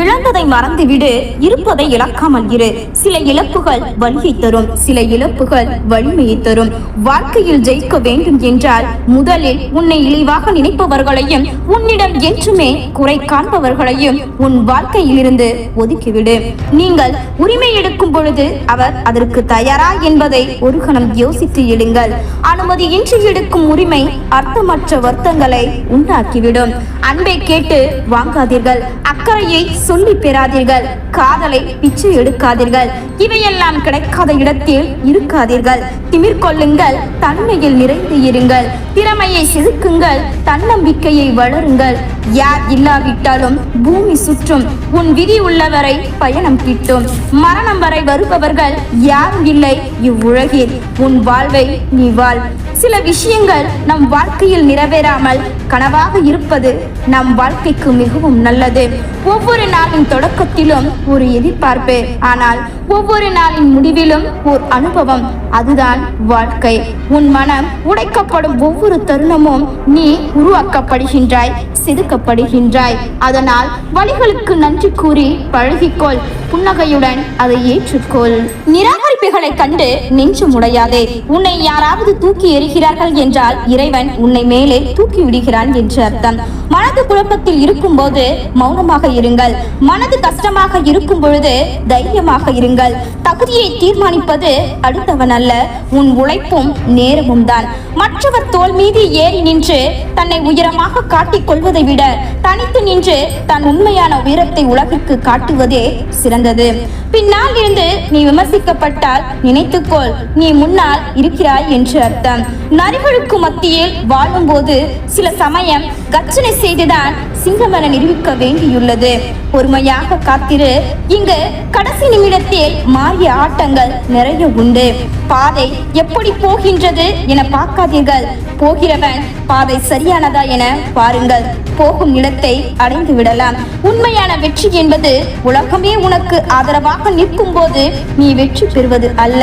இழந்ததை மறந்துவிடு இருப்பதை இழக்காமல் இரு. சில இழப்புகள் வலியை தரும் சில இழப்புகள் வலிமையை தரும். வாழ்க்கையில் ஜெயிக்க வேண்டும் என்றால் முதலில் உன்னை இழிவாக நினைப்பவர்களையும் உன்னிடம் என்றுமே குறை காண்பவர்களையும் உன் வாழ்க்கையிலிருந்து ஒதுக்கிவிடு. நீங்கள் உரிமை எடுக்கும் பொழுது அவர் அதற்கு தயாரா என்பதை ஒரு கணம் யோசித்து எடுங்கள் அனுமதியின்றி எடுக்கும் உரிமை அர்த்தமற்ற வருத்தங்களை உண்டாக்கிவிடும். அன்பை கேட்டு வாங்காதீர்கள். அக்கறையை சொல்லி பெறாதீர்கள். காதலை பிச்சை எடுக்காதீர்கள். இவையெல்லாம் கிடைக்காத இடத்தில் இருக்காதீர்கள். திமிர் கொள்ளுங்கள் தன்மையில் நிறைந்து இருங்கள். திறமையை செதுக்குங்கள். தன்னம்பிக்கையை வளருங்கள். யார் இல்லாவிட்டாலும் பூமி சுற்றும். உன் விதி உள்ளவரை பயணம் கிட்டும். மரணம் வரை வருபவர்கள் யாரும் இல்லை இவ்வுலகில். உன் வாழ்வை நீ வாழ். சில விஷயங்கள் நம் வாழ்க்கையில் நிறைவேறாமல் கனவாக இருப்பது நம் வாழ்க்கைக்கு மிகவும் நல்லது. ஒவ்வொரு நாளின் தொடக்கத்திலும் ஒரு எதிர்பார்ப்பு. ஆனால் ஒவ்வொரு நாளின் முடிவிலும் ஓர் அனுபவம். அதுதான் வாழ்க்கை. உன் மனம் உடைக்கப்படும் ஒவ்வொரு தருணமும் நீ உருவாக்கப்படுகின்றாய் செதுக்கப்படுகின்றாய். அதனால் வழிகளுக்கு நன்றி கூறி பழகிக்கொள். புன்னகையுடன் அதை ஏற்றுக்கொள். நிராகரிப்புகளை கண்டு நெஞ்சு முடையாதே உன்னை யாராவது தூக்கி எறி செய்கிறார்கள் என்றால் இறைவன் உன்னை மேலே தூக்கி விடுகிறான் என்று அர்த்தம். மனது குழப்பத்தில் இருக்கும் போது மௌனமாக இருங்கள். மனது கஷ்டமாக இருக்கும் பொழுது தைரியமாக இருங்கள். தகுதியை தீர்மானிப்பது அடுத்தவன் அல்ல உன் உழைப்பும் நேரமும் தான். மற்றவர் தோல் மீது ஏறி நின்று தன்னை உயரமாக காட்டிக் கொள்வதை விட தனித்து நின்று தன் உண்மையான உயரத்தை உலகிற்கு காட்டுவதே சிறந்தது. பின்னால் இருந்து நீ விமர்சிக்கப்பட்டால் நினைத்துக்கொள் நீ முன்னால் இருக்கிறாய் என்று அர்த்தம். நரிகளுக்கு மத்தியில் வாழும்போது சில சமயம் கர்ச்சனை செய்துதான் சிங்கமென நிரூபிக்க வேண்டியுள்ளது. பொறுமையாக காத்திரு. இங்கு கடைசி நிமிடத்தில் மாறிய ஆட்டங்கள் நிறைய உண்டு. பாதை எப்படி போகின்றது என பார்க்காதீர்கள். போகிறவன் பாதை சரியானதா என பாருங்கள். போகும் இடத்தை அடைந்து விடலாம். உண்மையான வெற்றி என்பது உலகமே உனக்கு ஆதரவாக நிற்கும் போது நீ வெற்றி பெறுவது அல்ல.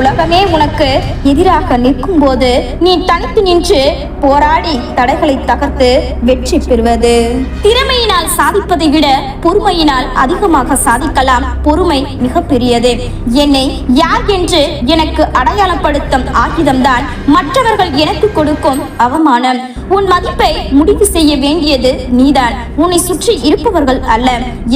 உலகமே உனக்கு எதிராக நிற்கும் போது நீ தனித்து நின்று போராடி தடைகளை தகர்த்து வெற்றி பெறுவது. திறமையினால் சாதிப்பதை விட பொறுமையினால் அதிகமாக சாதிக்கலாம் பொறுமை மிகப்பெரியது என்னை யார் என்று எனக்கு அடையாளப்படுத்தும் ஆயுதம்தான் மற்றவர்கள் எனக்கு கொடுக்கும் அவமானம். உன் மதிப்பை முடிவு செய்ய வேண்டியது நீதான். உன்னை சுற்றி இருப்பவர்கள் அல்ல.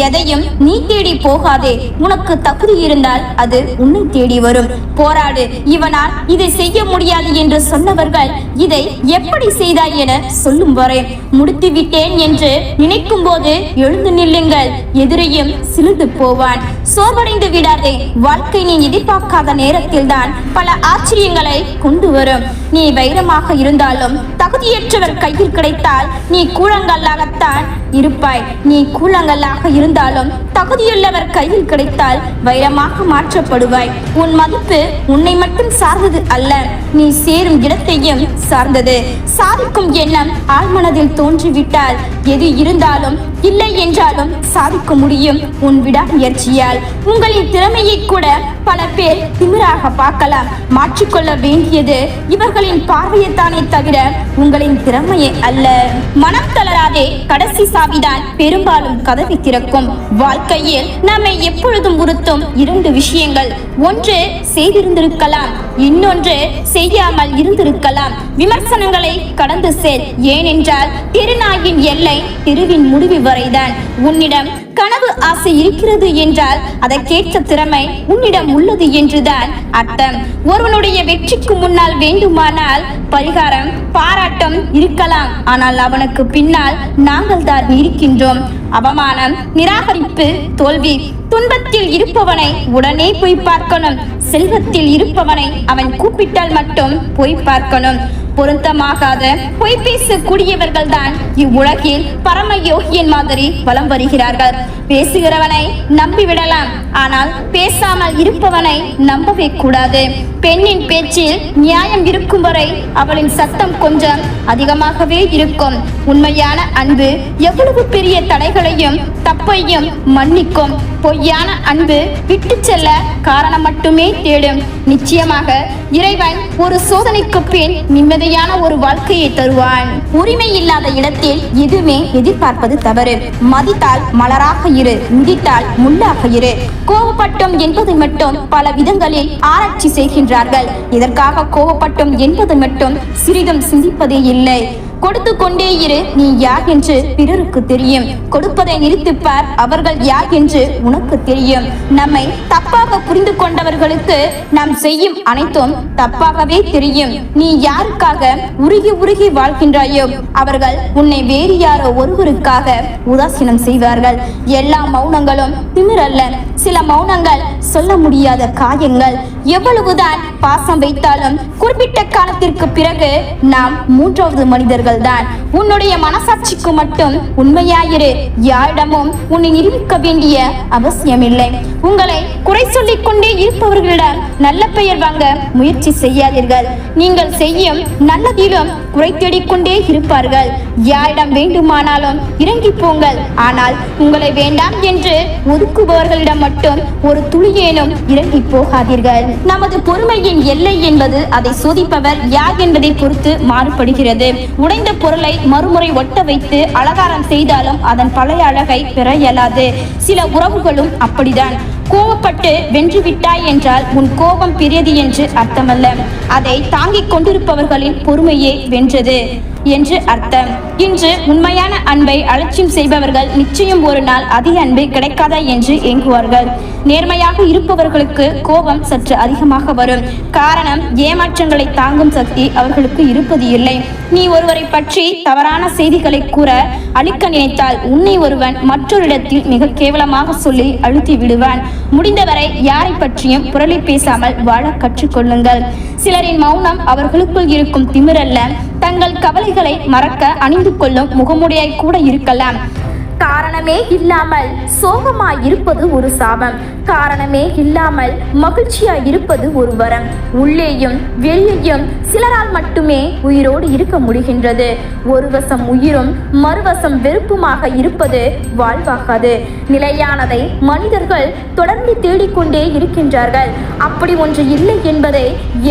எதையும் நீ தேடி போகாதே. உனக்கு தகுதி இருந்தால் அது உன்னை தேடி வரும். போராடு. இவனால் இதை செய்ய முடியாது என்று சொன்னவர்கள் இதை எப்படி செய்தாய் என சொல்லும் வரை முடித்து விட்டேன் என்று நினைக்கும் போது எழுந்து நில்லுங்கள். எதிரியும் சிலிர்ந்து போவான். சோபடைந்து விடாதே. வாழ்க்கை நீ எதிர்பார்க்காத நேரத்தில் தான் பல ஆச்சரியங்களை கொண்டு வரும். நீ வைரமாக இருந்தாலும் தகுதியற்றவர் கையில் கிடைத்தால் நீ கூழங்கல்லாகத்தான் இருப்பாய். நீ கூழங்கல்லாக இருந்தாலும் தகுதியுள்ளவர் கையில் கிடைத்தால் வைரமாக மாற்றப்படுவாய். உன் மதிப்பு உன்னை மட்டும் சார்ந்தது அல்ல. நீ சேரும் இடத்தையும் சார்ந்தது. சாதிக்கும் எண்ணம் ஆழ்மனதில் தோன்றிவிட்டால் எது இருந்தாலும் இல்லை என்றாலும் சாதிக்க முடியும் உன் விடாமுயற்சியால். உங்களின் திறமையை கூட பல பேர் திமிராக பார்க்கலாம். மாற்றிக்கொள்ள வேண்டியது இவர்களின் பார்வையைத்தானே தவிர உங்களின் திறமையை அல்ல. மனம் தளராதே கடைசி சாவிதான் பெரும்பாலும் கதவை திறக்கும். வாழ்க்கையில் நம்மை எப்பொழுதும் உறுத்தும் இரண்டு விஷயங்கள். ஒன்று செய்திருந்திருக்கலாம். இன்னொன்று செய்யாமல் இருந்திருக்கலாம். விமர்சனங்களை கடந்து செல். ஏனென்றால் திருநாயின் எல்லை தெருவின் முடிவு வரைதான். உன்னிடம் கனவு ஆசை இருக்கிறது என்றால் அதை கேட்ட திறமை உன்னிடம் உள்ளது என்றுதான் அர்த்தம். ஒருவனுடைய வெற்றிக்கு முன்னால் வேண்டுமானால் பரிகாரம் பாராட்டம் இருக்கலாம். ஆனால் அவனுக்கு பின்னால் நாங்கள் தான் இருக்கின்றோம். அவமானம் நிராகரிப்பு தோல்வி துன்பத்தில் இருப்பவனை உடனே போய் பார்க்கணும். செல்வத்தில் இருப்பவனை அவன் கூப்பிட்டால் மட்டும் போய் பார்க்கணும். பொருத்தமாகாத பொய் பேசக்கூடியவர்கள் தான் இவ்வுலகில் பரம யோகியன் மாதிரி வலம் வருகிறார்கள். பேசுகிறவனை நம்பிவிடலாம். ஆனால் பேசாமல் இருப்பவனை நம்பவே கூடாது. பெண்ணின் பேச்சில் நியாயம் இருக்கும் வரை அவளின் சத்தம் கொஞ்சம் அதிகமாகவே இருக்கும். உண்மையான அன்பு எவ்வளவு பெரிய தடைகளையும் தப்பையும் மன்னிக்கும். பொய்யான அன்பு விட்டு செல்ல காரணம் மட்டுமே தேடும். நிச்சயமாக இறைவன் ஒரு சோதனைக்கு பின் நிம்மதி நிம்மதியான ஒரு வாழ்க்கையை தருவான் உரிமை இல்லாத இடத்தில் எதுவுமே எதிர்பார்ப்பது தவறு. மதித்தால் மலராக இரு மிதித்தால் முள்ளாக இரு. கோவப்பட்டோம் என்பது மட்டும் பல விதங்களில் ஆராய்ச்சி செய்கின்றார்கள். இதற்காக கோவப்பட்டோம் என்பது மட்டும் சிறிதும் சிந்திப்பதே இல்லை. கொடுத்து கொண்டே இரு நீ யார் என்று பிறருக்கு தெரியும். கொடுப்பதை நிறுத்திப் பார் அவர்கள் யார் என்று உனக்கு தெரியும். நம்மை தப்பாக புரிந்து கொண்டவர்களுக்கு நாம் செய்யும் அனைத்தும் தப்பாகவே தெரியும். நீ யாருக்காக உருகி உருகி வாழ்கின்றாயோ அவர்கள் உன்னை வேறு யாரோ ஒருவருக்காக உதாசீனம் செய்வார்கள். எல்லா மௌனங்களும் திமிரல்ல. சில மௌனங்கள் சொல்ல முடியாத காயங்கள். எவ்வளவுதான் பாசம் வைத்தாலும் குறிப்பிட்ட காலத்திற்கு பிறகு நாம் மூன்றாவது மனிதர்கள் தான் உன்னுடைய மனசாட்சிக்கு மட்டும் உண்மையாயிரு. யாரிடமும் உன்னை நிரூபிக்க வேண்டிய அவசியமில்லை. உங்களை குறை சொல்லிக் கொண்டே இருப்பவர்களிடம் நல்ல பெயர் வாங்க முயற்சி செய்யாதீர்கள். நீங்கள் செய்யும் நல்லதிலும் குறை தேடிக்கொண்டே இருப்பார்கள். யாரிடம் வேண்டுமானாலும் இறங்கி போங்கள். ஆனால் உங்களை வேண்டாம் என்று ஒதுக்குபவர்களிடம் மட்டும் ஒரு துளியேனும் இறங்கி போகாதீர்கள். நமது பொறுமையின் எல்லை என்பது அதை சோதிப்பவர் யார் என்பதை பொறுத்து மாறுபடுகிறது. உடைந்த பொருளை மறுமுறை ஒட்ட வைத்து அலங்காரம் செய்தாலும் அதன் பழைய அழகை பெற இயலாது. சில உறவுகளும் அப்படிதான். கோபப்பட்டு வென்று விட்டாய் என்றால் உன் கோபம் பெரியது என்று அர்த்தமல்ல. அதை தாங்கிக் கொண்டிருப்பவர்களின் பொறுமையே வென்றது. என்று அர்த்தம். இன்று உண்மையான அன்பை அலட்சியம் செய்பவர்கள் நிச்சயம் ஒரு நாள் அதிக அன்பு கிடைக்காதா என்று ஏங்குவார்கள். நேர்மையாக இருப்பவர்களுக்கு கோபம் சற்று அதிகமாக வரும். காரணம் ஏமாற்றங்களை தாங்கும் சக்தி அவர்களுக்கு இருப்பது இல்லை. நீ ஒருவரை பற்றி தவறான செய்திகளை கூற அழிக்க நினைத்தால் உன்னை ஒருவன் மற்றொரு இடத்தில் மிக கேவலமாக சொல்லி அழுத்தி விடுவான். முடிந்தவரை யாரை பற்றியும் புரளி பேசாமல் வாழ கற்றுக்கொள்ளுங்கள். சிலரின் மௌனம் அவர்களுக்குள் இருக்கும் திமிரல்ல. தங்கள் கவலைகளை மறக்க அணிந்து கொள்ளும் முகமுடியாய் கூட இருக்கலாம். காரணமே இல்லாமல் சோகமாய் இருப்பது ஒரு சாபம். காரணமே இல்லாமல் மகிழ்ச்சியாய் இருப்பது ஒரு வரம். உள்ளேயும் வெளியேயும் சிலரால் மட்டுமே உயிரோடு இருக்க முடிகின்றது. ஒரு வசம் உயிரும் மறுவசம் வெறுப்புமாக இருப்பது வாழ்வாகாது. நிலையானதை மனிதர்கள் தொடர்ந்து தேடிக்கொண்டே இருக்கின்றார்கள். அப்படி ஒன்று இல்லை என்பதை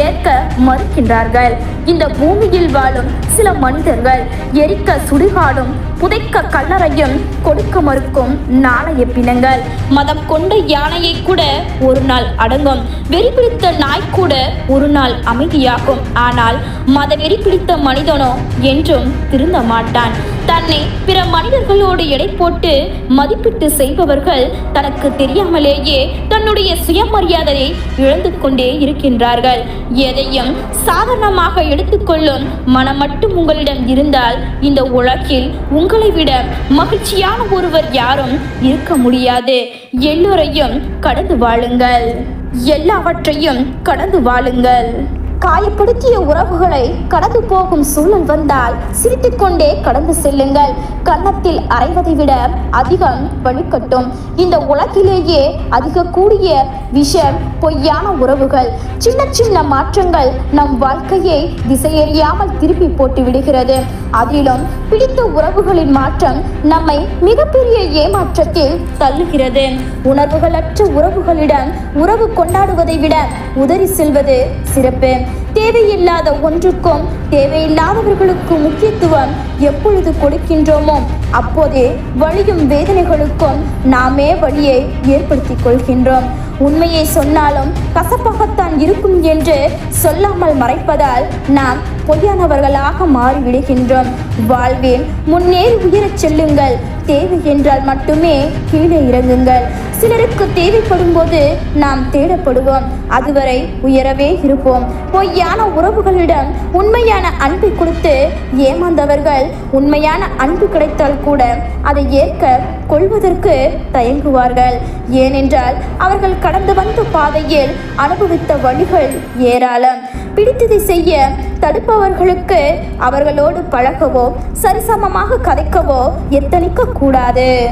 ஏற்க மறுக்கின்றார்கள். இந்த பூமியில் வாழும் சில மனிதர்கள் எரிக்க சுடுகாடும் புதைக்க கல்லறையும் கொடுக்க மறுக்கும் நாணய பிணங்கள். மதம் கொண்ட யானையை கூட ஒரு நாள் அடங்கும். வெறி பிடித்த நாய் கூட ஒரு நாள் அமைதியாகும். ஆனால் மத வெறி பிடித்த மனிதனோ என்றும் திருந்த மாட்டான். தன்னை பிற மனிதர்களோடு எடை போட்டு மதிப்பிட்டு செய்பவர்கள் தனக்கு தெரியாமலேயே தன்னுடைய சுயமரியாதையை இழந்து கொண்டே இருக்கின்றார்கள். எதையும் சாதாரணமாக எடுத்துக்கொள்ளும் மனம் மட்டும் உங்களிடம் இருந்தால் இந்த உலகில் உங்கள் விட மகிழ்ச்சியான ஒருவர் யாரும் இருக்க முடியாது. எல்லோரையும் கடந்து வாழுங்கள். எல்லாவற்றையும் கடந்து வாழுங்கள். காயப்படுத்திய உறவுகளை கடந்து போகும் சூழல் வந்தால் சிரித்துக்கொண்டே கடந்து செல்லுங்கள். கன்னத்தில் அரைவதை விட அதிகம் வலுக்கட்டும். இந்த உலகிலேயே அதிக கூடிய விஷம் பொய்யான உறவுகள். சின்ன சின்ன மாற்றங்கள் நம் வாழ்க்கையை திசையறியாமல் திருப்பி போட்டு விடுகிறது. அதிலும் பிடித்த உறவுகளின் மாற்றம் நம்மை மிகப்பெரிய ஏமாற்றத்தில் தள்ளுகிறது. உணர்வுகளற்ற உறவுகளிடம் உறவு கொண்டாடுவதை விட உதறி செல்வது சிறப்பு. தேவையில்லாத ஒன்றுக்கும் தேவையில்லாதவர்களுக்கு முக்கியத்துவம் எப்பொழுது கொடுக்கின்றோமோ அப்போதே வலியும் வேதனைகளுக்கும் நாமே வழியை ஏற்படுத்திக் கொள்கின்றோம். உண்மையை சொன்னாலும் கசப்பாகத்தான் இருக்கும் என்று சொல்லாமல் மறைப்பதால் நாம் பொய்யானவர்களாக மாறிவிடுகின்றோம். வாழ்வில் முன்னேறி உயரச் செல்லுங்கள். தேவை என்றால் மட்டுமே கீழே இறங்குங்கள். சிலருக்கு தேவைப்படும் போது நாம் தேடப்படுவோம். அதுவரை உயரவே இருப்போம். பொய்யான உறவுகளிடம் உண்மையான அன்பை கொடுத்து ஏமாந்தவர்கள் உண்மையான அன்பு கிடைத்தால் கூட அதை ஏற்க கொள்வதற்கு தயங்குவார்கள். ஏனென்றால் அவர்கள் கடந்து வந்த பாதையில் அனுபவித்த வழிகள் ஏராளம். பிடித்ததை செய்ய தடுப்பவர்களுக்கு அவர்களோடு பழகவோ சரிசமமாக கதைக்கவோ எத்தனிக்க கூடாது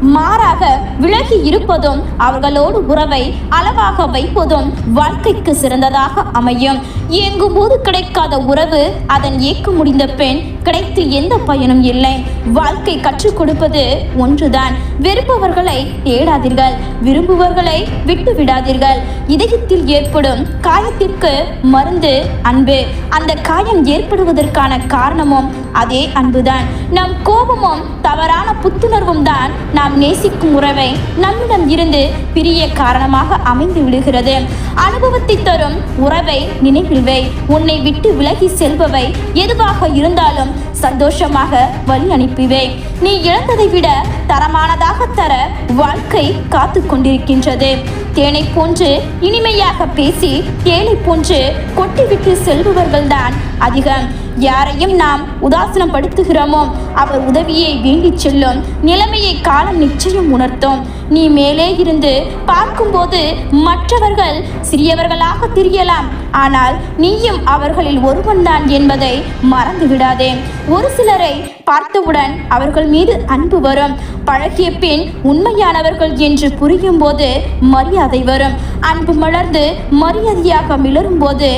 மாறாக விலகி இருப்பதும் அவர்களோடு உறவை அளவாக வைப்பதும் வாழ்க்கைக்கு சிறந்ததாக அமையும். இயங்கும் போது கிடைக்காத உறவு அதன் ஏக்க முடிந்த பெண் கிடைத்து எந்த பயனும் இல்லை. வாழ்க்கை கற்றுக் கொடுப்பது ஒன்றுதான். வெறுப்பவர்களை தேடாதீர்கள். விரும்புவர்களை விட்டு விடாதீர்கள். இதயத்தில் ஏற்படும் காயத்திற்கு மருந்து அன்பு. அந்த காயம் ஏற்படுவதற்கான காரணமும் அதே அன்புதான். நம் கோபமும் தவறான புத்துணர்வும் தான் நாம் நேசிக்கும் உறவை நம்மிடம் இருந்து பிரிய காரணமாக அமைந்து விடுகிறது. அனுபவத்தை தரும் உறவை நினைவில் வை. உன்னை விட்டு விலகி செல்பவை எதுவாக இருந்தாலும் சந்தோஷமாக வழி அனுப்பிவேன். நீ இழந்ததை விட தரமானதாக தர வாழ்க்கை காத்து கொண்டிருக்கின்றது. தேனை போன்று இனிமையாக பேசி தேனை போன்று கொட்டிவிட்டு செல்பவர்கள்தான் அதிகம். யாரையும் நாம் உதாசனம் படுத்துகிறோமோ அவர் உதவியை வேண்டி செல்லும் நிலைமையை காலம் நிச்சயம் உணர்த்தும். நீ மேலே இருந்து பார்க்கும்போது மற்றவர்கள் சிறியவர்களாக தெரியலாம். ஆனால் நீயும் அவர்களில் ஒருவன்தான் என்பதை மறந்து விடாதே ஒரு சிலரை பார்த்தவுடன் அவர்கள் மீது அன்பு வரும். பழகிய பின் உண்மையானவர்கள் என்று புரியும் போது மரியாதை வரும். அன்பு மலர்ந்து மரியாதையாக மிளரும் போது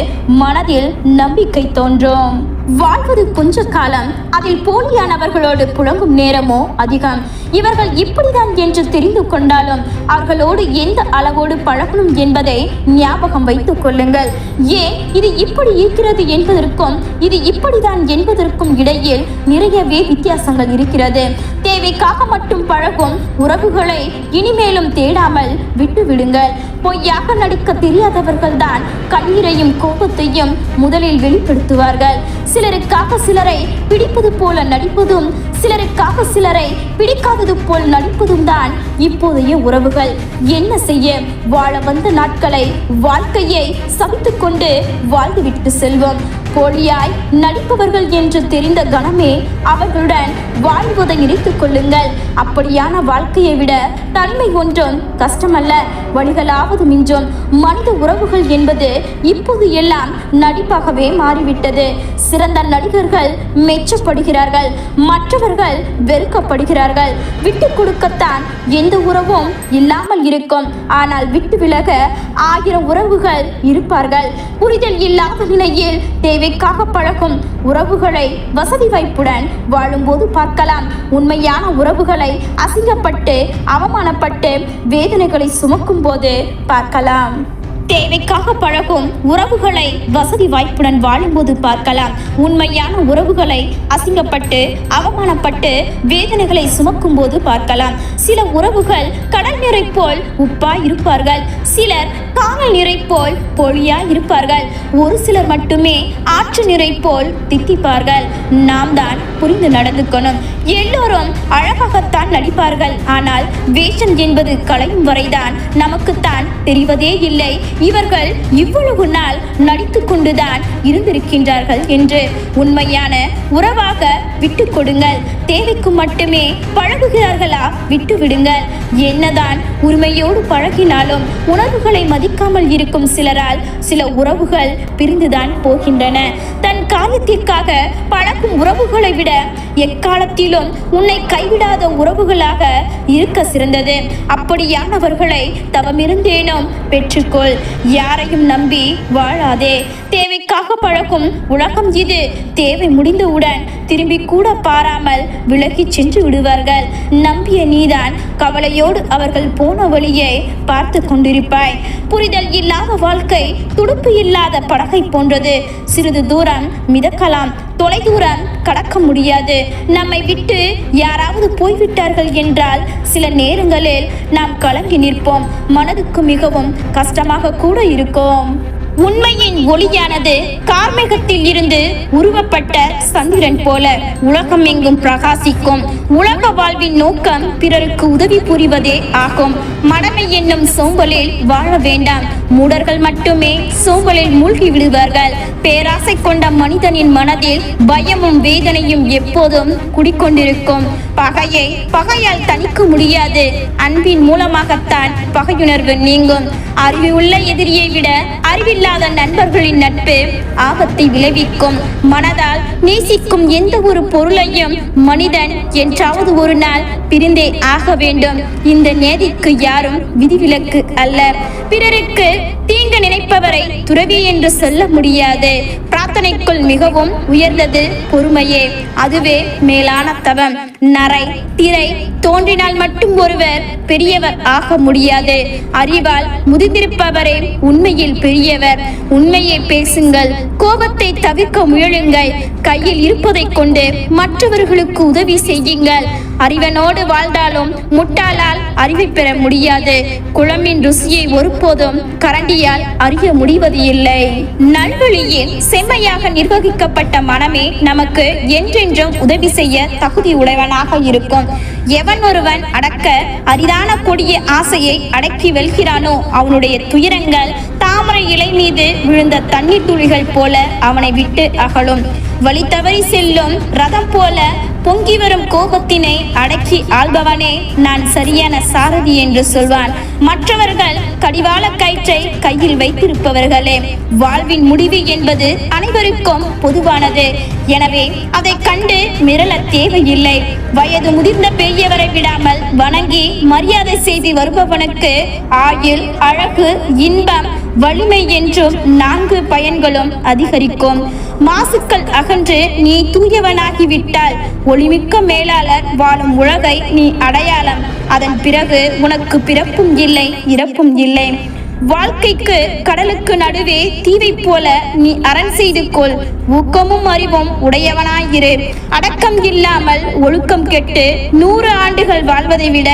மனதில் நம்பிக்கை தோன்றும். வாழ்வது கொஞ்ச காலம் அதில் போலியானவர்களோடு புழங்கும் நேரமோ அதிகம். இவர்கள் இப்படிதான் என்று தெரிந்து கொண்டாலும் அவர்களோடு எந்த அளவோடு பழகணும் என்பதை ஞாபகம் வைத்துக் கொள்ளுங்கள். ஏன் இது இப்படி இருக்கிறது என்பதற்கும் இது இப்படிதான் என்பதற்கும் இடையில் நிறையவே வித்தியாசங்கள் இருக்கிறது. தேவைக்காக மட்டும் பழகும் உறவுகளை இனிமேலும் தேடாமல் விட்டு விடுங்கள். பொய்யாக நடிக்க தெரியாதவர்கள் தான் கண்ணீரையும் கோபத்தையும் முதலில் வெளிப்படுத்துவார்கள். சிலருக்காக சிலரை பிடிப்பது போல நடிப்பதும் சிலருக்காக சிலரை பிடிக்காதது போல் நடிப்பதும் தான் இப்போதைய உறவுகள். என்ன செய்ய? வாழ வந்த நாட்களை வாழ்க்கையை சமைத்து கொண்டு வாழ்ந்துவிட்டு செல்வோம். போலியாய் நடிப்பவர்கள் என்று தெரிந்த கணமே அவர்களுடன் வாழ்வதை இணைத்துக் கொள்ளுங்கள். அப்படியான வாழ்க்கையை விட தனிமை ஒன்றும் கஷ்டமல்ல. வழிகளாவது மிஞ்சும். மனித உறவுகள் என்பது இப்போது எல்லாம் நடிப்பாகவே மாறிவிட்டது. சிறந்த நடிகர்கள் மெச்சப்படுகிறார்கள். மற்றவர்கள் வெறுக்கப்படுகிறார்கள். விட்டு கொடுக்கத்தான் எந்த உறவும் இல்லாமல் இருக்கும். ஆனால் விட்டு விலக ஆயிரம் உறவுகள் இருப்பார்கள். புரிதல் இல்லாத நிலையில் தேவைக்காக பழகும் உறவுகளை வசதி வாய்ப்புடன் வாழும்போது பார்க்கலாம். உண்மையான உறவுகளை அசிங்கப்பட்டு அவமானப்பட்டு வேதனைகளை சுமக்கும் போது பார்க்கலாம். தேவைக்காக பழகும் உறவுகளை வசதி வாய்ப்புடன் வாழும்போது பார்க்கலாம். உண்மையான உறவுகளை அசிங்கப்பட்டு அவமானப்பட்டு வேதனைகளை சுமக்கும் போது பார்க்கலாம். சில உறவுகள் கடல் நிறை போல் உப்பா இருப்பார்கள். சிலர் காணல் நிறை போல் பொழியா இருப்பார்கள். ஒரு சிலர் மட்டுமே ஆற்று நிறை போல் தித்திப்பார்கள். நாம் தான் புரிந்து நடந்துக்கணும். எல்லோரும் அழகாகத்தான் நடிப்பார்கள். ஆனால் வேஷம் என்பது கலையும் வரைதான். நமக்குத்தான் தெரிவதே இல்லை. இவர்கள் இவ்வளவு நாள் நடித்து கொண்டுதான் இருந்திருக்கின்றார்கள் என்று உண்மையான உறவாக விட்டு கொடுங்கள். தேவைக்கு மட்டுமே பழகுகிறார்களா? விட்டு விடுங்கள் என்னதான் உரிமையோடு பழகினாலும் உணர்வுகளை மதிக்காமல் இருக்கும் சிலரால் சில உறவுகள் பிரிந்துதான் போகின்றன. தன் காரியத்திற்காக பழகும் உறவுகளை விட எக்காலத்திலும் உன்னை கைவிடாத உறவுகளாக இருக்க சிறந்தது. அப்படியானவர்களை தவமிருந்தேனும் பெற்றுக்கொள். யாரையும் நம்பி வாழாதே. தேவைக்காக பழகும் உலகம் இது. தேவை முடிந்தவுடன் திரும்பி கூட பாராமல் விலகி சென்று விடுவார்கள். நம்பிய நீதான் கவலையோடு அவர்கள் போன வழியை பார்த்து கொண்டிருப்பாய். புரிதல் இல்லாத வாழ்க்கை துடுப்பு இல்லாத படகை போன்றது. சிறிது தூரம் மிதக்கலாம். தொலைதூரம் கடக்க முடியாது. நம்மை விட்டு யாராவது போய்விட்டார்கள் என்றால் சில நேரங்களில் நாம் கலங்கி நிற்போம். மனதுக்கு மிகவும் கஷ்டமாக கூட இருக்கும். உண்மையின் ஒளியானது கார்மேகத்தில் இருந்து உருவப்பட்ட சந்திரன் போல உலகம் எங்கும் பிரகாசிக்கும். உலக வாழ்வின் நோக்கம் பிறருக்கு உதவி புரிவதே ஆகும். மடமை என்னும் சோம்பலில் வாழ வேண்டாம். மூடர்கள் மட்டுமே சோம்பலில் மூழ்கி விடுவார்கள் பேராசை கொண்ட மனிதனின் மனதில் பயமும் வேதனையும் எப்போதும் குடிக்கொண்டிருக்கும். பகையை பகையால் தணிக்க முடியாது. அன்பின் மூலமாகத்தான் பகையுணர்வு நீங்கும். அறிவு உள்ள எதிரியை விட அறிவில்லாத நண்பர்களின் நட்பு ஆபத்தை விளைவிக்கும். மனதால் நேசிக்கும் எந்த ஒரு பொருளையும் மனிதன் என்றாவது ஒரு நாள் பிரிந்தே ஆக வேண்டும். இந்த நேதிக்கு யாரும் விதிவிலக்கு அல்ல. பிறருக்கு தீங்கு நினைப்பவரை துறவி என்று சொல்ல முடியாது. பிரார்த்தனைக்குள் மிகவும் உயர்ந்தது பொறுமையே. அதுவே மேலான தவம். நரை திரை தோன்றினால் மட்டும் ஒருவர் பெரியவர் ஆக முடியாது. அறிவால் முதிர்ந்திருப்பவரே உண்மையில் பெரியவர். உண்மையை பேசுங்கள் கோபத்தை தவிர்க்க முயலுங்கள். கையில் இருப்பதைக் கொண்டு மற்றவர்களுக்கு உதவி செய்யுங்கள். அறிவனோடு வாழ்ந்தாலும் முட்டாளால் அறிவை பெற முடியாது. குழம்பின் ருசியை ஒருபோதும் கரண்டியால் அறிய முடிவது இல்லை. நல்வழியில் செம்மையாக நிர்வகிக்கப்பட்ட மனமே நமக்கு என்றென்றும் உதவி செய்ய தகுதி உடையவனாக இருக்கும். எவன் ஒருவன் அடக்க அரிதான கொடிய ஆசையை அடக்கி வெல்கிறானோ அவனுடைய துயரங்கள் தாமரை இலை மீது விழுந்த தண்ணீர் துளிகள் போல அவனை விட்டு அகலும். வழி தவறி செல்லும் ரதம் போல பொங்கி வரும் கோபத்தினை அடக்கி ஆள்பவனே நான் சரியான சாரதி என்று சொல்வான். மற்றவர்கள் கடிவாள கயிற்றை கையில் வைத்திருப்பவர்களே வாழ்வின் முடிவு என்பது அனைவருக்கும் பொதுவானது. எனவே அதை கண்டு மிரள தேவையில்லை. வயது முதிர்ந்த பெரியவரை விடாமல் வணங்கி மரியாதை செய்து வருபவனுக்கு ஆயுள் அழகு இன்பம் வலிமை என்றும் நான்கு பயன்களும் அதிகரிக்கும். மாசுக்கள் அகன்று நீ தூயவனாகிவிட்டால் ஒளிமிக்க மேலாளர் வாழும் உலகை நீ அடையாளம். அதன் பிறகு உனக்கு பிறப்பும் இல்லை இறப்பும் இல்லை. வாழ்க்கைக்கு கடலுக்கு நடுவே தீவை போல நீ அரண் செய்து கொள். ஊக்கமும் அறிவும் உடையவனாயிரு அடக்கம் இல்லாமல் ஒழுக்கம் கெட்டு நூறு ஆண்டுகள் வாழ்வதை விட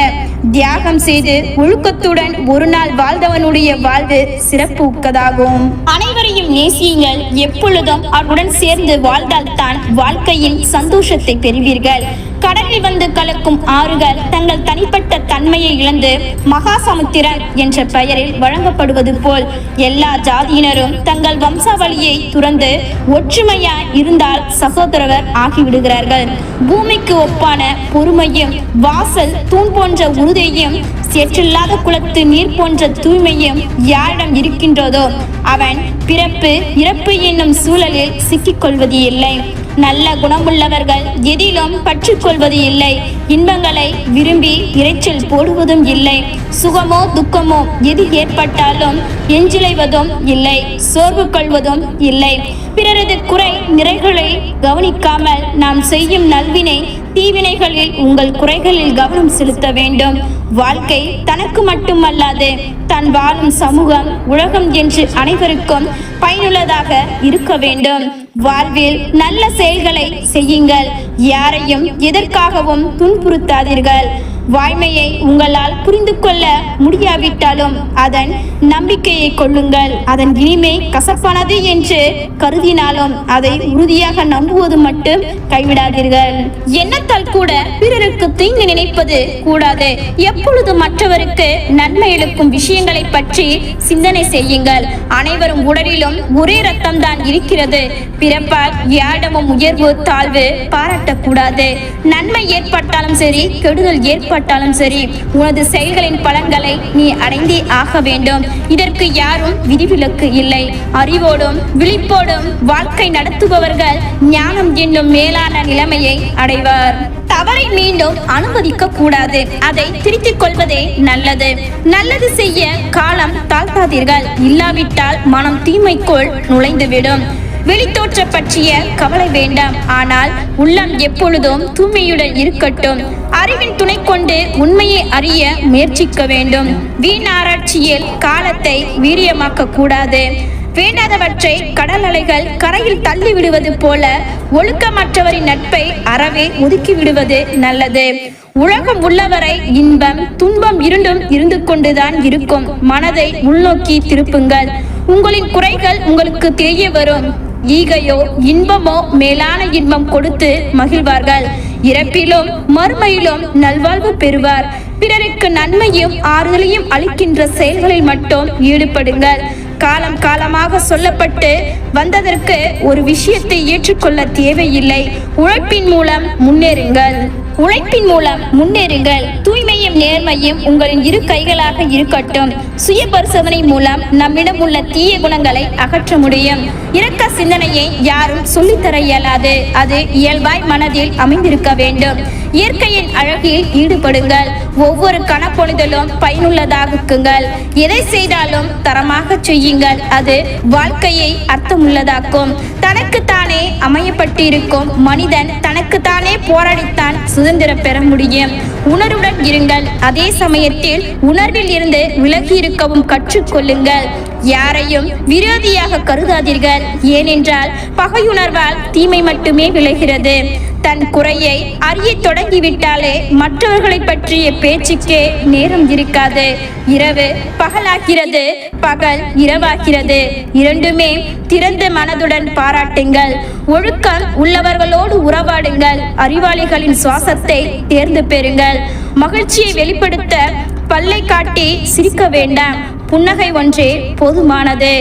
தியாகம் செய்து ஒழுக்கத்துடன் ஒரு நாள் வாழ்ந்தவனுடைய வாழ்வு சிறப்பு உக்கதாகும் அனைவரையும் நேசியுங்கள். எப்பொழுதும் அவருடன் சேர்ந்து வாழ்ந்தால்தான் வாழ்க்கையின் சந்தோஷத்தை பெறுவீர்கள். கடலில் வந்து கலக்கும் ஆறுகள் தங்கள் தனிப்பட்ட தன்மையை இழந்து மகாசமுத்திரன் என்ற பெயரில் வழங்கப்படுவது போல் எல்லா ஜாதியினரும் தங்கள் வம்சாவளியை துறந்து ஒற்றுமையா இருந்தால் சகோதரர் ஆகிவிடுகிறார்கள். பூமிக்கு ஒப்பான பொறுமையும் வாசல் தூண் போன்ற உறுதியும் சேற்றில்லாத குளத்து நீர் போன்ற தூய்மையும் யாரிடம் இருக்கின்றதோ அவன் பிறப்பு இறப்பு என்னும் சூழலில் சிக்கிக்கொள்வது இல்லை நல்ல குணமுள்ளவர்கள் எதிலும் பற்றுக்கொள்வது இல்லை. இன்பங்களை விரும்பி இரைச்சல் போடுவதும் இல்லை. சுகமோ துக்கமோ எது ஏற்பட்டாலும் எஞ்சிலைவதும் இல்லை. சோர்வு கொள்வதும் இல்லை. பிறரது குறை நிறைகளை கவனிக்காமல் நாம் செய்யும் நல்வினை தீவினைகளில் உங்கள் குறைகளில் கவனம் செலுத்த வேண்டும். வாழ்க்கை தனக்கு மட்டுமல்லாது தன் வாழும் சமூகம் உலகம் என்று அனைவருக்கும் பயனுள்ளதாக இருக்க வேண்டும். வாழ்வில் நல்ல செயல்களை செய்யுங்கள். யாரையும் எதற்காகவும் துன்புறுத்தாதீர்கள். வாய்மையை உங்களால் புரிந்து கொள்ள முடியாவிட்டாலும் அதன் நம்பிக்கையை கொள்ளுங்கள். அதன் இனிமை கசப்பானது என்று கருதினாலும் அதை உறுதியாக நம்புவது மட்டும் கைவிடாதீர்கள். எண்ணத்தால் கூட பிறருக்கு தீங்கு நினைப்பது கூடாது. எப்பொழுது மற்றவருக்கு நன்மை இழுக்கும் விஷயங்களை பற்றி சிந்தனை செய்யுங்கள். அனைவரும் உடலிலும் ஒரே ரத்தம் தான் இருக்கிறது. பிறப்பால் யாரிடமும் உயர்வு தாழ்வு பாராட்டக்கூடாது. நன்மை ஏற்பட்டாலும் சரி கெடுதல் ஏற்பட்டாலும் சரி உனது செயல்களின் பலன்களை நீ அடைந்தே ஆக வேண்டும். இதற்கு யாரும் விதிவிலக்கு இல்லை. அறிவோடும் விழிப்போடும் வாழ்க்கை நடத்துபவர்கள் ஞானம் என்னும் மேலான நிலைமையை அடைவர். தவறை மீண்டும் அனுமதிக்க கூடாது அதை திருத்திக் கொள்வதே நல்லது. நல்லது செய்ய காலம் தாழ்த்தாதீர்கள். இல்லாவிட்டால் மனம் தீமைக்குள் நுழைந்துவிடும். வெளித்தோற்ற பற்றிய கவலை வேண்டாம். ஆனால் உள்ளம் எப்பொழுதும் தூய்மையுடன் இருக்கட்டும். அறிவின் துணை கொண்டு உண்மையை அறிய முயற்சிக்க வேண்டும். வீண் ஆராய்ச்சியில் காலத்தை வீரியமாக்க கூடாது வேண்டாதவற்றை கடல் அலைகள் கரையில் தள்ளி விடுவது போல ஒழுக்கமற்றவரின் நட்பை அறவே ஒதுக்கி விடுவது நல்லது. உலகம் உள்ளவரை இன்பம் துன்பம் இருண்டும் இருந்து கொண்டுதான் இருக்கும். மனதை உள்நோக்கி திருப்புங்கள். உங்களின் குறைகள் உங்களுக்கு தெரிய வரும். ஈகையோ இன்பமோ மேலான இன்பம் கொடுத்து மகிழ்வார்கள். இறப்பிலும் மறுமையிலும் நல்வாழ்வு பெறுவார். பிறருக்கு நன்மையும் ஆறுதலையும் அளிக்கின்ற செயல்களில் மட்டும் ஈடுபடுங்கள். காலம் காலமாக சொல்லப்பட்டு வந்ததற்கு ஒரு விஷயத்தை ஏற்றுக்கொள்ள தேவையில்லை. உழைப்பின் மூலம் முன்னேறுங்கள். உழைப்பின் மூலம் முன்னேறுங்கள். தூய்மையும் நேர்மையும் உங்களின் இரு கைகளாக இருக்கட்டும். சுய பரிசோதனை மூலம் நம்மிடம் உள்ள தீய குணங்களை அகற்ற முடியும். இரக்க சிந்தனையை யாரும் சொல்லித்தர இயலாது. அது இயல்பாய் மனதில் அமைந்திருக்க வேண்டும். இயற்கையின் அழகில் ஈடுபடுங்கள். ஒவ்வொரு கணப்பொழுதலும் பயனுள்ளதாக்குங்கள் எதை செய்தாலும் தரமாக செய்யுங்கள். அது வாழ்க்கையை அர்த்தமுள்ளதாக்கும். தனக்குத்தானே அமையப்பட்டிருக்கும் மனிதன் தனக்குத்தானே போராடித்தான் சுதந்திரம் பெற முடியும். உணர்வுடன் இருங்கள். அதே சமயத்தில் உணர்வில் இருந்து விலகி இருக்கவும் கற்றுக்கொள்ளுங்கள். யாரையும் விரோதியாக கருதாதீர்கள். ஏனென்றால் பகையுணர்வால் தீமை மட்டுமே விளைகிறது. தன் குறையை அறிய தொடங்கிவிட்டாலே மற்றவர்களை பற்றிய பேச்சுக்கே நேரம் இருக்காது. இரவு பகலாகிறது பகல் இரவாகிறது. இரண்டுமே திறந்த மனதுடன் பாராட்டுங்கள். ஒழுக்கம் உள்ளவர்களோடு உறவாடுங்கள். அறிவாளிகளின் சுவாசத்தை தேர்ந்து பெறுங்கள். மகிழ்ச்சியை வெளிப்படுத்த பல்லை காட்டி சிரிக்க வேண்டாம். புன்னகை ஒன்றே போதுமானது.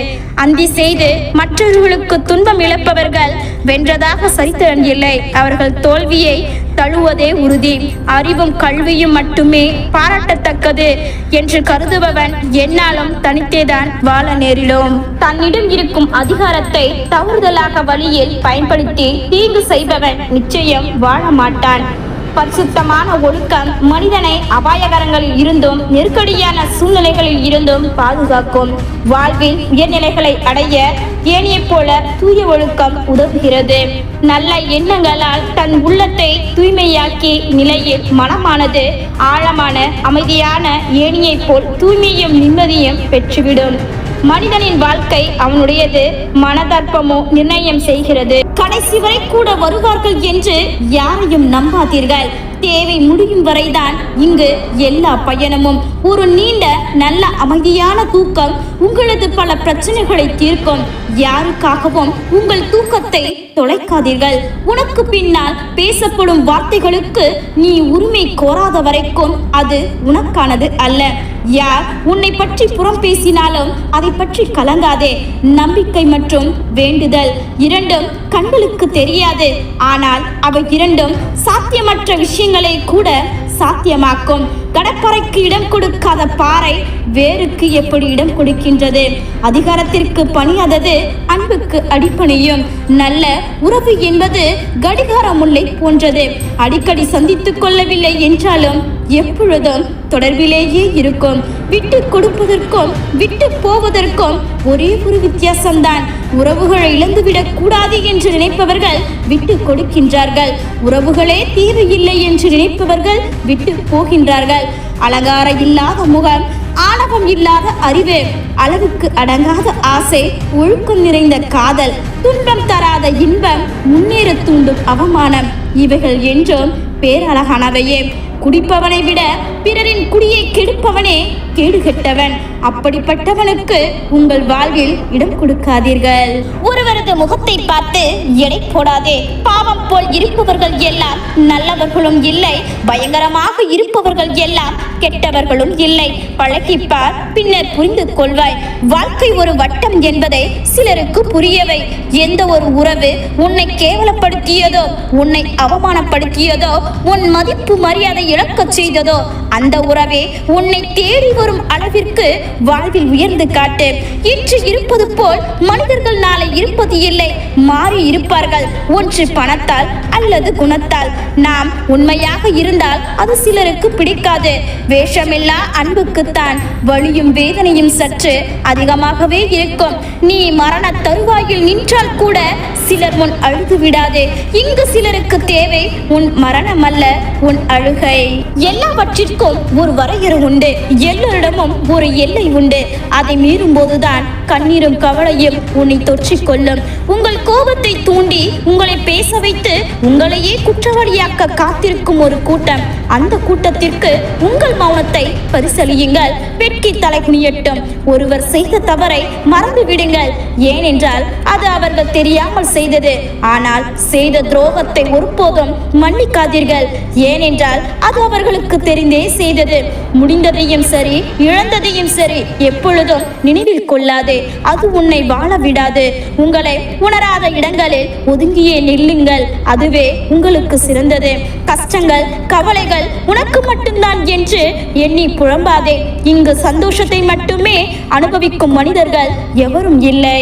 அந்தி செய்து மற்றவர்களுக்கு துன்பம் இழப்பவர்கள் வென்றதாக சரித்திரம் இல்லை. அவர்கள் தோல்வியை தழுவதே உறுதி. அறிவும் கல்வியும் மட்டுமே பாராட்டத்தக்கது என்று கருதுபவன் என்னாலும் தனித்தேதான் வாழ நேரிடும். தன்னிடம் இருக்கும் அதிகாரத்தை தவறுதலாக வழியில் பயன்படுத்தி தீங்கு செய்பவன் நிச்சயம் வாழ மாட்டான். பரிசுத்தமான ஒழுக்கம் மனிதனை அபாயகரங்களில் இருந்தும் நெருக்கடியான சூழ்நிலைகளில் இருந்தும் பாதுகாக்கும். வாழ்வில் உயர்நிலைகளை அடைய ஏனியைப் போல தூய ஒழுக்கம் உதவுகிறது. நல்ல எண்ணங்களால் தன் உள்ளத்தை தூய்மையாக்கி நிலையில் மனமானது ஆழமான அமைதியான ஏனியைப் போல் தூய்மையும் நிம்மதியும் பெற்றுவிடும். மனிதனின் வாழ்க்கை அவனுடையது மனதர்ப்பமோ நிர்ணயம் செய்கிறது. கடைசி வரை கூட வருவார்கள் என்று யாரையும் நம்பாதீர்கள். தேவை முடியும் வரைதான் இங்கு எல்லா பயணமும். ஒரு நீண்ட நல்ல அமைதியான தூக்கம் உங்களது பல பிரச்சனைகளை தீர்க்கும். யாருக்காகவும் உங்கள் தூக்கத்தை தொலைக்காதீர்கள். உனக்கு பின்னால் பேசப்படும் வார்த்தைகளுக்கு நீ உரிமை கோராத வரைக்கும் அது உனக்கானது அல்ல. யார் உன்னை பற்றி புறம் பேசினாலும் அதை பற்றி கலங்காதே. நம்பிக்கை மற்றும் வேண்டுதல் இரண்டும் கண் கண்களுக்கு தெரியாது. ஆனால் அவை இரண்டும் சாத்தியமற்ற விஷயங்களை கூட சாத்தியமாக்கும். கடற்கரைக்கு இடம் கொடுக்காத பாறை வேருக்கு எப்படி இடம் கொடுக்கின்றது? அதிகாரத்திற்கு பணியாதது அன்புக்கு அடிப்பணியும். நல்ல உறவு என்பது கடிகார முல்லை போன்றது. அடிக்கடி சந்தித்துக் கொள்ளவில்லை என்றாலும் எப்பொழுதும் தொடர்பிலேயே இருக்கும். விட்டு கொடுப்பதற்கும் விட்டு போவதற்கும் ஒரே ஒரு வித்தியாசம்தான். உறவுகளை இழந்துவிடக் கூடாது என்று நினைப்பவர்கள் விட்டு கொடுக்கின்றார்கள். உறவுகளே தேவையில்லை என்று நினைப்பவர்கள் விட்டு போகின்றார்கள். அலங்கார இல்லாத முகம் ஆணவம் இல்லாத அறிவு அளவுக்கு அடங்காத ஆசை ஒழுக்கம் நிறைந்த காதல் துன்பம் தராத இன்பம் முன்னேற தூண்டும் அவமானம் இவைகள் என்றும் பேரழகானவையே. குடிப்பவனை விட பிறரின் குடியை கெடுப்பவனே கேடு கெட்டவன் அப்படிப்பட்டவனுக்கு உங்கள் வாழ்வில் இடம் கொடுக்காதீர்கள். ஒருவரது முகத்தை பார்த்து எடை போடாதே. பாவம் போல் இருப்பவர்கள் எல்லாம் நல்லவர்களும் இல்லை. பயங்கரமாக இருப்பவர்கள் எல்லாம் கெட்டவர்களும் இல்லை. பழகிப்பார் பின்னர் புரிந்து கொள்வாய். வாழ்க்கை ஒரு வட்டம் என்பதை சிலருக்கு புரியவை. எந்த ஒரு உறவு உன்னை கேவலப்படுத்தியதோ உன்னை அவமானப்படுத்தியதோ உன் மதிப்பு மரியாதை இழக்கச் செய்ததோ? அந்த உறவே உன்னை தேடி வரும் அளவிற்கு வாழ்வில் உயர்ந்து காட்டு. இன்று இருப்பது போல் மனிதர்கள் நாளை இருப்பது இல்லை. மாறி இருப்பார்கள். ஒன்று பணத்தால் அல்லது குணத்தால். நாம் உண்மையாக இருந்தால் அது சிலருக்கு பிடிக்காது. வேஷமில்லா அன்புக்குத்தான். வலியும் வேதனையும் சற்று அதிகமாகவே இருக்கும். நீ மரண தருவாயில் நின்றால் கூட சிலர் முன் அழுது விடாதே. இங்கு சிலருக்கு தேவை உன் மரணம் அல்ல உன் அழுகை. இல்லை எல்லாவற்றிற்கும் ஒரு வரையறை உண்டு. எல்லோரிடமும் ஒரு எல்லை உண்டு. அதை மீறும் போதுதான் கண்ணீரும் கவலையும் உன்னை தொற்றிக் கொள்ளும். உங்கள் கோபத்தை தூண்டி உங்களை பேச வைத்து உங்களையே குற்றவாளியாக்க காத்திருக்கும் ஒரு கூட்டம். அந்த கூட்டத்திற்கு உங்கள் மௌனத்தை பரிசலியுங்கள் வெட்கி தலை குனியட்டும். ஒருவர் செய்த தவறை மறந்து விடுங்கள். ஏனென்றால் அது அவர்கள் தெரியாமல் செய்தது. ஆனால் செய்த துரோகத்தை ஒருபோதும் மன்னிக்காதீர்கள். ஏனென்றால் அது அவர்களுக்கு தெரிந்தே செய்தது. முடிந்ததையும் சரி இழந்ததையும் சரி எப்பொழுதும் நினைவில் கொள்ளாது அது உன்னை வாழ விடாது. உங்களை உணராத இடங்களில் ஒதுங்கியே நில்லுங்கள். அதுவே உங்களுக்கு சிறந்தது. கஷ்டங்கள் கவலைகள் உனக்கு மட்டும்தான் என்று எண்ணி புழம்பாதே இங்கு சந்தோஷத்தை மட்டுமே அனுபவிக்கும் மனிதர்கள் எவரும் இல்லை.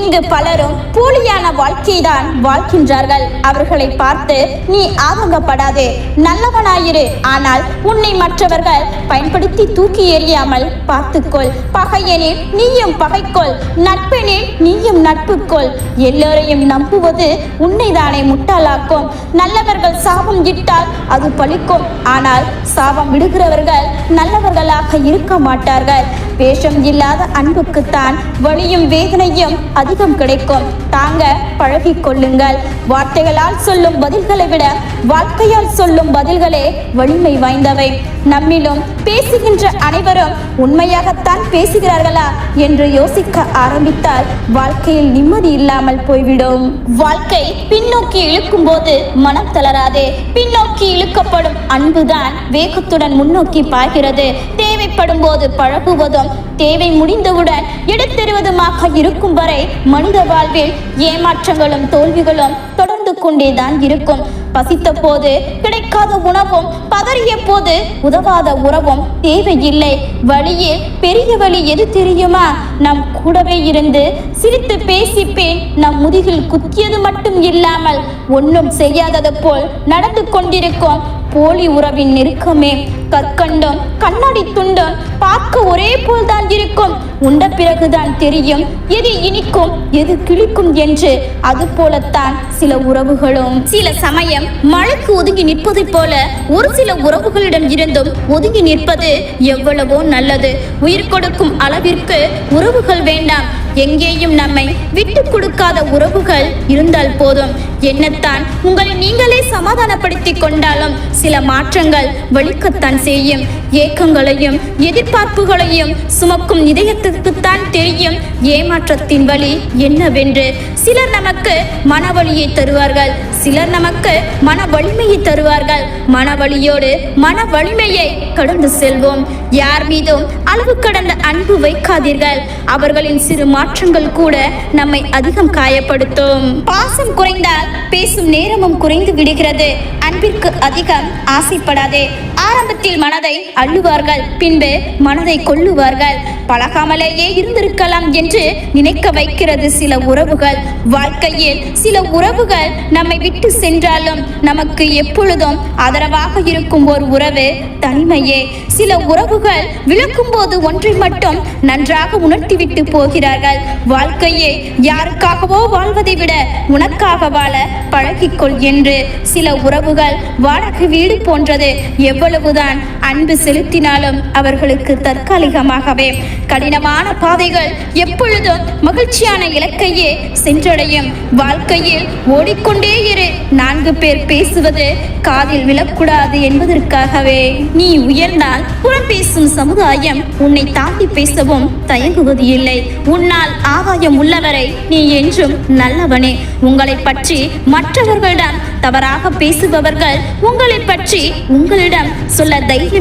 இங்கு பலரும் போலியான வாழ்க்கைதான் வாழ்கின்றார்கள். அவர்களை பார்த்து நீ ஆதங்கப்படாதே. நல்லவனாயிரு. ஆனால் உன்னை மற்றவர்கள் பயன்படுத்தி தூக்கி எறியாமல் பார்த்துக்கொள். பகையெனில் நீயும் பகைக்கொள். நட்பெனில் நீயும் நட்புக்கொள். எல்லோரையும் நம்புவது உன்னைதானே முட்டாளாக்கும். நல்லவர்கள் சாபம் இட்டால் அது பலிக்கும் ஆனால் சாபம் விடுகிறவர்கள் நல்லவர்களாக இருக்க மாட்டார்கள். வேஷம் இல்லாத அன்புக்குத்தான் வலியும் வேதனையும் அதிகம் கிடைக்கும். தாங்க பழகிக் கொள்ளுங்கள் வார்த்தைகளால் சொல்லும் பதில்களை விட வாழ்க்கையால் சொல்லும் பதில்களே வலிமை வாய்ந்தவை. நம்மிலும் பேசுகின்ற அனைவரும் உண்மையாகத்தான் பேசுகிறார்களா என்று யோசிக்க ஆரம்பித்தால் வாழ்க்கையில் நிம்மதி இல்லாமல் போய்விடும். வாழ்க்கை பின்னோக்கி இழுக்கும் போது மனம் தளராதே. பின்னோக்கி இழுக்கப்படும் அன்புதான் வேகத்துடன் முன்னோக்கி பாய்கிறது. தேவைப்படும் போது பழகுவதும் தேவை முடிந்தவுடன் எடுத்தெறுவதுமாக இருக்கும் வரை மனித வாழ்வில் ஏமாற்றங்களும் தோல்விகளும் தொடர் கொண்டேதான் இருக்கும். பசித்த போது கிடைக்காத உணவும் பதறிய போது உதவாத உறவும் தேவையில்லை. வழியில் பெரிய வழி எது தெரியுமா? நம் கூடவே இருந்து சிரித்து பேசிப்பேன். நம் முதுகில் குத்தியது மட்டும் இல்லாமல் ஒன்றும் செய்யாதது போல் நடந்து கொண்டிருக்கும் போலி உறவின் நெருக்கமே. கற்கண்டும் கண்ணாடி துண்டும் பார்க்க ஒரே போல் தான் இருக்கும். உண்ட பிறகுதான் தெரியும் எது இனிக்கும் எது கிழிக்கும் என்று. அது போலத்தான் சில உறவுகளும். சில சமயம் மழைக்கு ஒதுங்கி நிற்பது போல ஒரு சில உறவுகளிடம் இருந்தும் ஒதுங்கி நிற்பது எவ்வளவோ நல்லது. உயிர் கொடுக்கும் அளவிற்கு உறவுகள் வேண்டாம். எங்கேயும் நம்மை விட்டு கொடுக்காத உறவுகள் இருந்தால் போதும். என்னத்தான் உங்களை நீங்களே சமாதானப்படுத்திக் கொண்டாலும் சில மாற்றங்கள் வலிக்கத்தான் செய்யும் ஏக்கங்களையும் எதிர்பார்ப்புகளையும் சுமக்கும் இதயத்திற்குத்தான் தெரியும் ஏமாற்றத்தின் வழி என்னவென்று. சிலர் நமக்கு மனவழியை தருவார்கள் சிலர் நமக்கு மன வலிமையை தருவார்கள். மனவழியோடு மன வலிமையை கடந்து செல்வோம். யார் மீதும் அளவு கடந்த அன்பு வைக்காதீர்கள். அவர்களின் சிறு மாற்றங்கள் கூட நம்மை அதிகம் காயப்படுத்தும். பாசம் குறைந்தால் பேசும் நேரமும் குறைந்து விடுகிறது. அன்பிற்கு அதிகம் ஆசைப்படாதே. ஆரம்பத்தில் மனதை அள்ளுவார்கள். பின்பு மனதை கொள்ளுவார்கள் பழகாமலேயே இருந்திருக்கலாம் என்று நினைக்க வைக்கிறது சில உறவுகள். வாழ்க்கையில் சில உறவுகள் நம்மை விட்டு சென்றாலும் நமக்கு எப்பொழுதும் ஆதரவாக இருக்கும் ஒரு உறவு தனிமையே. சில உறவுகள் விளக்கும் போது ஒன்றை மட்டும் நன்றாக உணர்த்திவிட்டு போகிறார்கள். வாழ்க்கையே யாருக்காகவோ வாழ்வதை விட உனக்காக வாழ பழகிக்கொள் என்று சில உறவுகள் வாடகை வீடு போன்றது. எவ்வளவுதான் அன்பு செலுத்தினாலும் அவர்களுக்கு தற்காலிகமாகவே. கடினமான பாதைகள் எப்பொழுதும் மகிழ்ச்சியான இலக்கையே சென்றடையும். வாழ்க்கையில் ஓடிக்கொண்டே இரு. நான்கு பேர் பேசுவது காதில் விழக்கூடாது என்பதற்காகவே. நீ உயர்ந்தால் புறம் பேசும் சமுதாயம் உன்னை தாண்டி பேசவும் தயங்குவது இல்லை. உன்னால் ஆதாயம் உள்ளவரை நீ என்றும் நல்லவனே. உங்களை பற்றி மற்றவர்களிடம் தவறாக பேசுபவர்கள் உங்களை பற்றி உங்களிடம் சொல்ல தைரியம்